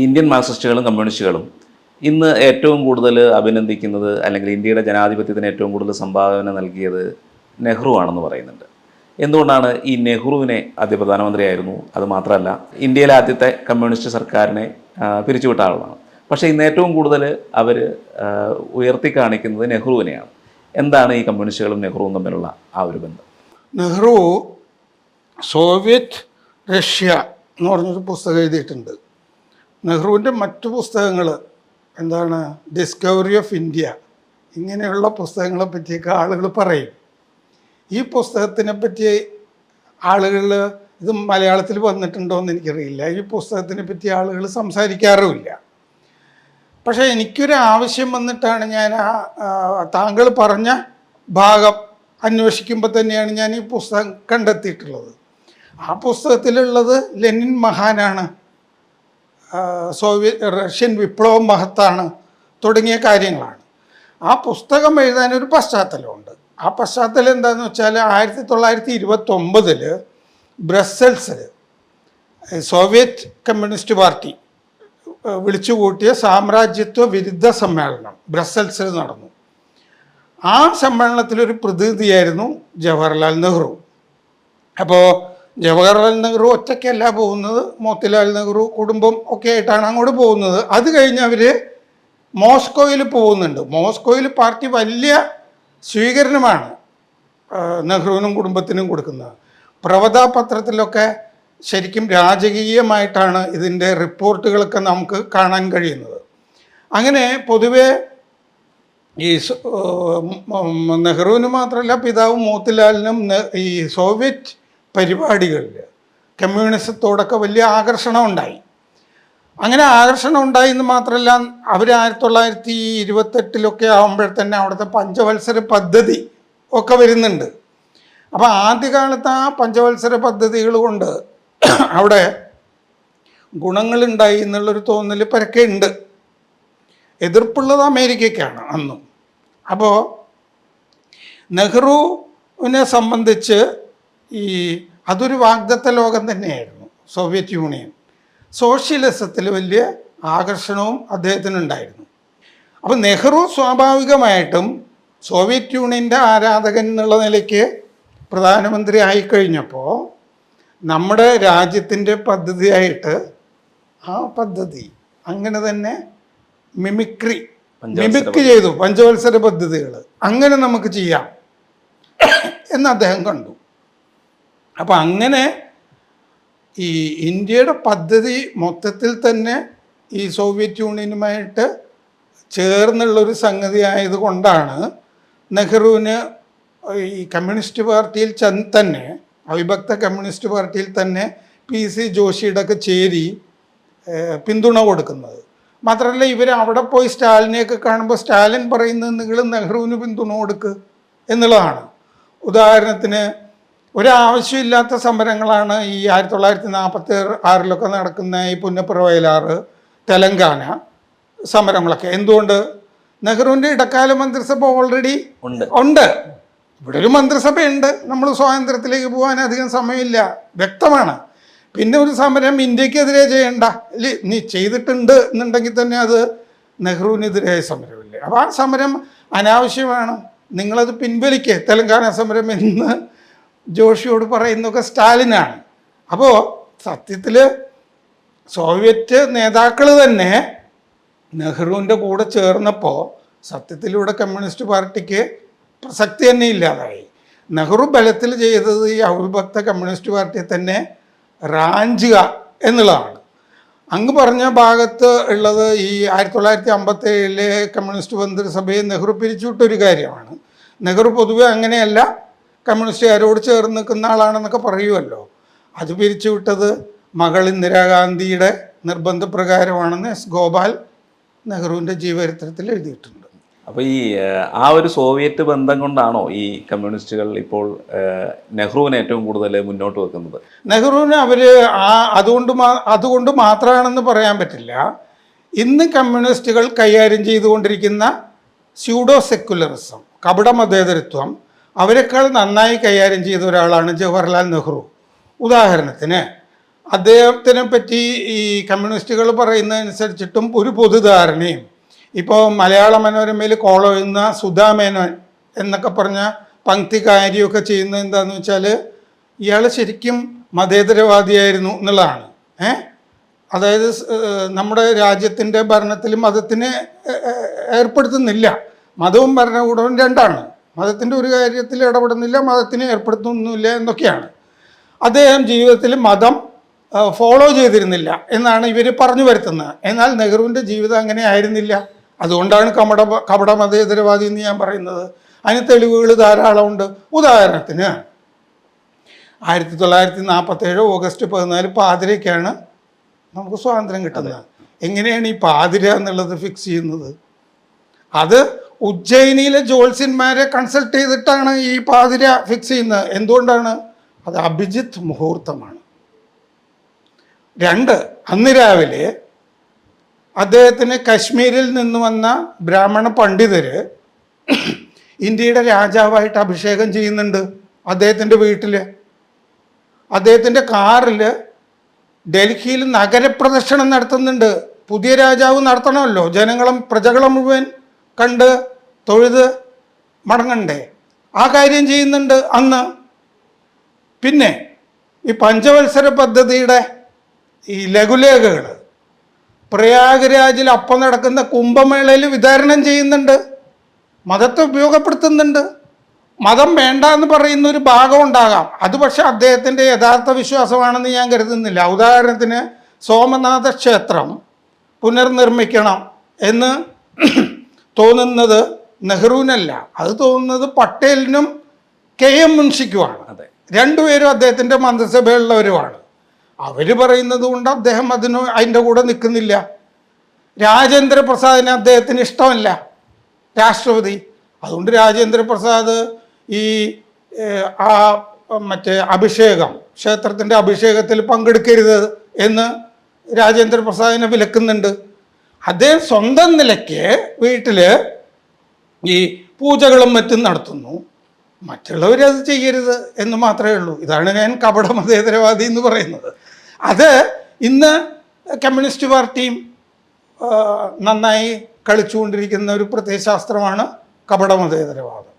Indian മാർക്സിസ്റ്റുകളും കമ്മ്യൂണിസ്റ്റുകളും ഇന്ന് ഏറ്റവും കൂടുതൽ അഭിനന്ദിക്കുന്നത് അല്ലെങ്കിൽ ഇന്ത്യയുടെ ജനാധിപത്യത്തിന് ഏറ്റവും കൂടുതൽ സംഭാവന നൽകിയത് നെഹ്റു ആണെന്ന് പറയുന്നുണ്ട്. എന്തുകൊണ്ടാണ് ഈ നെഹ്റുവിനെ ആദ്യ പ്രധാനമന്ത്രിയായിരുന്നു അത് മാത്രമല്ല ഇന്ത്യയിലെ ആദ്യത്തെ കമ്മ്യൂണിസ്റ്റ് സർക്കാരിനെ പിരിച്ചുവിട്ട ആളാണ്. പക്ഷേ ഇന്ന് ഏറ്റവും കൂടുതൽ അവർ ഉയർത്തി കാണിക്കുന്നത് നെഹ്റുവിനെയാണ്. എന്താണ് ഈ കമ്മ്യൂണിസ്റ്റുകളും നെഹ്റുവും തമ്മിലുള്ള ആ ഒരു ബന്ധം? നെഹ്റു സോവിയറ്റ് റഷ്യ എന്ന് പറഞ്ഞൊരു പുസ്തകം എഴുതിയിട്ടുണ്ട്. നെഹ്റുവിന്റെ മറ്റു പുസ്തകങ്ങൾ എന്താണ് ഡിസ്കവറി ഓഫ് ഇന്ത്യ ഇങ്ങനെയുള്ള പുസ്തകങ്ങളെ പറ്റിയൊക്കെ ആളുകൾ പറയും. ഈ പുസ്തകത്തിനെ പറ്റി ആളുകൾ ഇത് മലയാളത്തിൽ വന്നിട്ടുണ്ടോ എന്ന് എനിക്കറിയില്ല. ഈ പുസ്തകത്തിനെ പറ്റി ആളുകൾ സംസാരിക്കാറുമില്ല. പക്ഷേ എനിക്കൊരു ആവശ്യം വന്നിട്ടാണ് ഞാൻ താങ്കൾ പറഞ്ഞ ഭാഗം അന്വേഷിക്കുമ്പോൾ തന്നെയാണ് ഞാൻ ഈ പുസ്തകം കണ്ടെത്തിയിട്ടുള്ളത്. ആ പുസ്തകത്തിലുള്ളത് ലെനിൻ മഹാനാണ്. സോവിയറ്റ് റഷ്യൻ വിപ്ലവം മഹത്താണ് തുടങ്ങിയ കാര്യങ്ങളാണ്. ആ പുസ്തകം എഴുതാനൊരു പശ്ചാത്തലമുണ്ട്. ആ പശ്ചാത്തലം എന്താണെന്ന് വെച്ചാൽ ആയിരത്തി തൊള്ളായിരത്തി ഇരുപത്തൊമ്പതിൽ ബ്രസൽസിൽ സോവിയറ്റ് കമ്മ്യൂണിസ്റ്റ് പാർട്ടി വിളിച്ചുകൂട്ടിയ സാമ്രാജ്യത്വ വിരുദ്ധ സമ്മേളനം ബ്രസൽസിൽ നടന്നു. ആ സമ്മേളനത്തിലൊരു പ്രതിനിധിയായിരുന്നു ജവഹർലാൽ നെഹ്റു. അപ്പോൾ ജവഹർലാൽ നെഹ്റു ഒറ്റയ്ക്കല്ല പോകുന്നത്. മോത്തിലാൽ നെഹ്റു കുടുംബം ഒക്കെ ആയിട്ടാണ് അങ്ങോട്ട് പോകുന്നത്. അത് കഴിഞ്ഞ് അവർ മോസ്കോയിൽ പോകുന്നുണ്ട്. മോസ്കോയിൽ പാർട്ടി വലിയ സ്വീകരണമാണ് നെഹ്റുവിനും കുടുംബത്തിനും കൊടുക്കുന്നത്. പ്രവതാ പത്രത്തിലൊക്കെ ശരിക്കും രാജകീയമായിട്ടാണ് ഇതിന്റെ റിപ്പോർട്ടുകളൊക്കെ നമുക്ക് കാണാൻ കഴിയുന്നത്. അങ്ങനെ പൊതുവേ ഈ നെഹ്റുവിന് മാത്രമല്ല പിതാവ് മോത്തിലാലിനും ഈ സോവിയറ്റ് പരിപാടികളിൽ കമ്മ്യൂണിസത്തോടൊക്കെ വലിയ ആകർഷണം ഉണ്ടായി അങ്ങനെ ആകർഷണം ഉണ്ടായി എന്ന് മാത്രമല്ല അവർ ആയിരത്തി തൊള്ളായിരത്തി ഇരുപത്തെട്ടിലൊക്കെ ആകുമ്പോഴത്തന്നെ അവിടുത്തെ പഞ്ചവത്സര പദ്ധതി ഒക്കെ വരുന്നുണ്ട്. അപ്പോൾ ആദ്യകാലത്ത് ആ പഞ്ചവത്സര പദ്ധതികൾ കൊണ്ട് അവിടെ ഗുണങ്ങളുണ്ടായി എന്നുള്ളൊരു തോന്നൽ പരക്കെ ഉണ്ട്. എതിർപ്പുള്ളത് അമേരിക്കയ്ക്കാണ് അന്നും. അപ്പോൾ നെഹ്റുവിനെ സംബന്ധിച്ച് ഈ അതൊരു വാഗ്ദത്ത ലോകം തന്നെയായിരുന്നു സോവിയറ്റ് യൂണിയൻ. സോഷ്യലിസത്തിൽ വലിയ ആകർഷണവും അദ്ദേഹത്തിനുണ്ടായിരുന്നു. അപ്പം നെഹ്റു സ്വാഭാവികമായിട്ടും സോവിയറ്റ് യൂണിയന്റെ ആരാധകൻ എന്നുള്ള നിലയ്ക്ക് പ്രധാനമന്ത്രി ആയിക്കഴിഞ്ഞപ്പോൾ നമ്മുടെ രാജ്യത്തിന്റെ പദ്ധതിയായിട്ട് ആ പദ്ധതി അങ്ങനെ തന്നെ മിമിക്രി മിമിക്രി ചെയ്തു പഞ്ചവത്സര പദ്ധതികൾ. അങ്ങനെ നമുക്ക് ചെയ്യാം എന്ന് അദ്ദേഹം കണ്ടു. അപ്പം അങ്ങനെ ഈ ഇന്ത്യയുടെ പദ്ധതി മൊത്തത്തിൽ തന്നെ ഈ സോവിയറ്റ് യൂണിയനുമായിട്ട് ചേർന്നുള്ളൊരു സംഗതി ആയതുകൊണ്ടാണ് നെഹ്റുവിന് ഈ കമ്മ്യൂണിസ്റ്റ് പാർട്ടിയിൽ തന്നെ അവിഭക്ത കമ്മ്യൂണിസ്റ്റ് പാർട്ടിയിൽ തന്നെ പി സി ജോഷിയുടെ ഒക്കെ ചേരി പിന്തുണ കൊടുക്കുന്നത്. മാത്രമല്ല ഇവർ അവിടെ പോയി സ്റ്റാലിനെയൊക്കെ കാണുമ്പോൾ സ്റ്റാലിൻ പറയുന്നത് നിങ്ങൾ നെഹ്റുവിന് പിന്തുണ കൊടുക്കുക എന്നുള്ളതാണ്. ഉദാഹരണത്തിന് ഒരാവശ്യമില്ലാത്ത സമരങ്ങളാണ് ഈ ആയിരത്തി തൊള്ളായിരത്തി നാൽപ്പത്തി ആറിലൊക്കെ നടക്കുന്ന ഈ പുന്നപ്പുറ വയലാർ തെലങ്കാന സമരങ്ങളൊക്കെ എന്തുകൊണ്ട്? നെഹ്റുവിന്റെ ഇടക്കാല മന്ത്രിസഭ ഓൾറെഡി ഉണ്ട്. ഉണ്ട്. ഇവിടെ ഒരു മന്ത്രിസഭയുണ്ട്. നമ്മൾ സ്വാതന്ത്ര്യത്തിലേക്ക് പോകാൻ അധികം സമയമില്ല. വ്യക്തമാണ്. പിന്നെ ഒരു സമരം ഇന്ത്യക്കെതിരെ ചെയ്യണ്ട. നീ ചെയ്തിട്ടുണ്ട് എന്നുണ്ടെങ്കിൽ തന്നെ അത് നെഹ്റുവിനെതിരായ സമരമില്ലേ. അപ്പോൾ ആ സമരം അനാവശ്യമാണ്. നിങ്ങളത് പിൻവലിക്കേ. തെലങ്കാന സമരം എന്ന് ജോഷിയോട് പറയുന്നതൊക്കെ സ്റ്റാലിനാണ്. അപ്പോൾ സത്യത്തിൽ സോവിയറ്റ് നേതാക്കൾ തന്നെ നെഹ്റുവിന്റെ കൂടെ ചേർന്നപ്പോൾ സത്യത്തിലൂടെ കമ്മ്യൂണിസ്റ്റ് പാർട്ടിക്ക് പ്രസക്തി തന്നെ ഇല്ലാതായി. നെഹ്റു ബലത്തിൽ ചെയ്തത് ഈ അവിഭക്ത കമ്മ്യൂണിസ്റ്റ് പാർട്ടിയെ തന്നെ റാഞ്ചുക എന്നുള്ളതാണ്. അങ്ങ് പറഞ്ഞ ഭാഗത്ത് ഉള്ളത് ഈ ആയിരത്തി തൊള്ളായിരത്തി അമ്പത്തി ഏഴിലെ കമ്മ്യൂണിസ്റ്റ് മന്ത്രിസഭയെ നെഹ്റു പിരിച്ചുവിട്ടൊരു കാര്യമാണ്. നെഹ്റു പൊതുവെ അങ്ങനെയല്ല കമ്മ്യൂണിസ്റ്റുകാരോട് ചേർന്ന് നിൽക്കുന്ന ആളാണെന്നൊക്കെ പറയുമല്ലോ അത് പിരിച്ചുവിട്ടത് മകൾ ഇന്ദിരാഗാന്ധിയുടെ നിർബന്ധപ്രകാരമാണെന്ന് എസ് ഗോപാൽ നെഹ്റുവിന്റെ ജീവചരിത്രത്തിൽ എഴുതിയിട്ടുണ്ട്. അപ്പോൾ ഈ ആ ഒരു സോവിയറ്റ് ബന്ധം കൊണ്ടാണോ ഈ കമ്മ്യൂണിസ്റ്റുകൾ ഇപ്പോൾ നെഹ്റുവിനെ ഏറ്റവും കൂടുതൽ മുന്നോട്ട് വെക്കുന്നത്? നെഹ്റുവിന് അവർ ആ അതുകൊണ്ട് മാ അതുകൊണ്ട് മാത്രമാണെന്ന് പറയാൻ പറ്റില്ല. ഇന്ന് കമ്മ്യൂണിസ്റ്റുകൾ കൈകാര്യം ചെയ്തുകൊണ്ടിരിക്കുന്ന സ്യൂഡോ സെക്കുലറിസം കപട മതേതരത്വം അവരെക്കാൾ നന്നായി കൈകാര്യം ചെയ്ത ഒരാളാണ് ജവഹർലാൽ നെഹ്റു. ഉദാഹരണത്തിന് അദ്ദേഹത്തിനെ പറ്റി ഈ കമ്മ്യൂണിസ്റ്റുകൾ പറയുന്നതനുസരിച്ചിട്ടും ഒരു പൊതുധാരണയും ഇപ്പോൾ മലയാള മനോരമയിൽ കോളോ എഴുതുന്ന സുധാ മേനോൻ എന്നൊക്കെ പറഞ്ഞ പങ്ക്തികാരിയൊക്കെ ചെയ്യുന്നത് എന്താണെന്ന് വെച്ചാൽ ഇയാൾ ശരിക്കും മതേതരവാദിയായിരുന്നു എന്നുള്ളതാണ്. ഏ? അതായത് നമ്മുടെ രാജ്യത്തിന്റെ ഭരണത്തിൽ മതത്തിനെ ഏർപ്പെടുത്തുന്നില്ല. മതവും ഭരണകൂടവും രണ്ടാണ്. മതത്തിന്റെ ഒരു കാര്യത്തിൽ ഇടപെടുന്നില്ല മതത്തിനെ ഏർപ്പെടുത്തുന്നില്ല എന്നൊക്കെയാണ്. അദ്ദേഹം ജീവിതത്തിൽ മതം ഫോളോ ചെയ്തിരുന്നില്ല എന്നാണ് ഇവർ പറഞ്ഞു വരുത്തുന്നത്. എന്നാൽ നെഹ്റുവിന്റെ ജീവിതം അങ്ങനെ ആയിരുന്നില്ല. അതുകൊണ്ടാണ് കപട കപട മതേതരവാദി എന്ന് ഞാൻ പറയുന്നത്. അതിന് തെളിവുകൾ ധാരാളമുണ്ട് ഉദാഹരണത്തിന് ആയിരത്തി തൊള്ളായിരത്തി നാൽപ്പത്തേഴ് ഓഗസ്റ്റ് പതിനാല് പാതിരയ്ക്കാണ് നമുക്ക് സ്വാതന്ത്ര്യം കിട്ടുന്നത്. എങ്ങനെയാണ് ഈ പാതിര എന്നുള്ളത് ഫിക്സ് ചെയ്യുന്നത്? അത് ഉജ്ജയിനിയിലെ ജ്യോത്സ്യന്മാരെ കൺസൾട്ട് ചെയ്തിട്ടാണ് ഈ പാതിര ഫിക്സ് ചെയ്യുന്നത്. എന്തുകൊണ്ടാണ്? അത് അഭിജിത്ത് മുഹൂർത്തമാണ്. രണ്ട് അന്ന് രാവിലെ അദ്ദേഹത്തിന് കശ്മീരിൽ നിന്ന് വന്ന ബ്രാഹ്മണ പണ്ഡിതര് ഇന്ത്യയുടെ രാജാവായിട്ട് അഭിഷേകം ചെയ്യുന്നുണ്ട് അദ്ദേഹത്തിന്റെ വീട്ടിൽ അദ്ദേഹത്തിന്റെ കാറിൽ ഡൽഹിയിൽ നഗരപ്രദക്ഷിണം നടത്തുന്നുണ്ട്. പുതിയ രാജാവ് നടത്തണമല്ലോ. ജനങ്ങളും പ്രജകളും മുഴുവൻ കണ്ട് തൊഴുത് മടങ്ങണ്ടേ. ആ കാര്യം ചെയ്യുന്നുണ്ട് അന്ന്. പിന്നെ ഈ പഞ്ചവത്സര പദ്ധതിയുടെ ഈ ലഘുലേഖകൾ പ്രയാഗ്രാജിൽ അപ്പം നടക്കുന്ന കുംഭമേളയിൽ വിതരണം ചെയ്യുന്നുണ്ട്. മതത്തെ ഉപയോഗപ്പെടുത്തുന്നുണ്ട്. മതം വേണ്ട എന്ന് പറയുന്ന ഒരു ഭാഗം ഉണ്ടാകാം. അത് പക്ഷേ അദ്ദേഹത്തിന്റെ യഥാർത്ഥ വിശ്വാസമാണെന്ന് ഞാൻ കരുതുന്നില്ല. ഉദാഹരണത്തിന് സോമനാഥ ക്ഷേത്രം പുനർനിർമ്മിക്കണം എന്ന് തോന്നുന്നത് നെഹ്റുവിനല്ല. അത് തോന്നുന്നത് പട്ടേലിനും കെ എം മുൻഷിക്കുമാണ്. അതെ. രണ്ടുപേരും അദ്ദേഹത്തിന്റെ മന്ത്രിസഭയുള്ളവരുമാണ് അവർ പറയുന്നത് കൊണ്ട് അദ്ദേഹം അതിന് അതിന്റെ കൂടെ നിൽക്കുന്നില്ല രാജേന്ദ്ര പ്രസാദിനെ അദ്ദേഹത്തിന് ഇഷ്ടമല്ല രാഷ്ട്രപതി. അതുകൊണ്ട് രാജേന്ദ്ര പ്രസാദ് ഈ ആ മറ്റേ അഭിഷേകം ക്ഷേത്രത്തിന്റെ അഭിഷേകത്തിൽ പങ്കെടുക്കരുത് എന്ന് രാജേന്ദ്ര പ്രസാദിനെ വിലക്കുന്നുണ്ട്. അദ്ദേഹം സ്വന്തം നിലയ്ക്ക് വീട്ടിൽ ഈ പൂജകളും മറ്റും നടത്തുന്നു. മറ്റുള്ളവരത് ചെയ്യരുത് എന്ന് മാത്രമേ ഉള്ളൂ. ഇതാണ് ഞാൻ കപട മതേതരവാദി എന്ന് പറയുന്നത്. അത് ഇന്ന് കമ്മ്യൂണിസ്റ്റ് പാർട്ടിയും നന്നായി കളിച്ചുകൊണ്ടിരിക്കുന്ന ഒരു പ്രത്യയശാസ്ത്രമാണ് കപട മതേതരവാദം.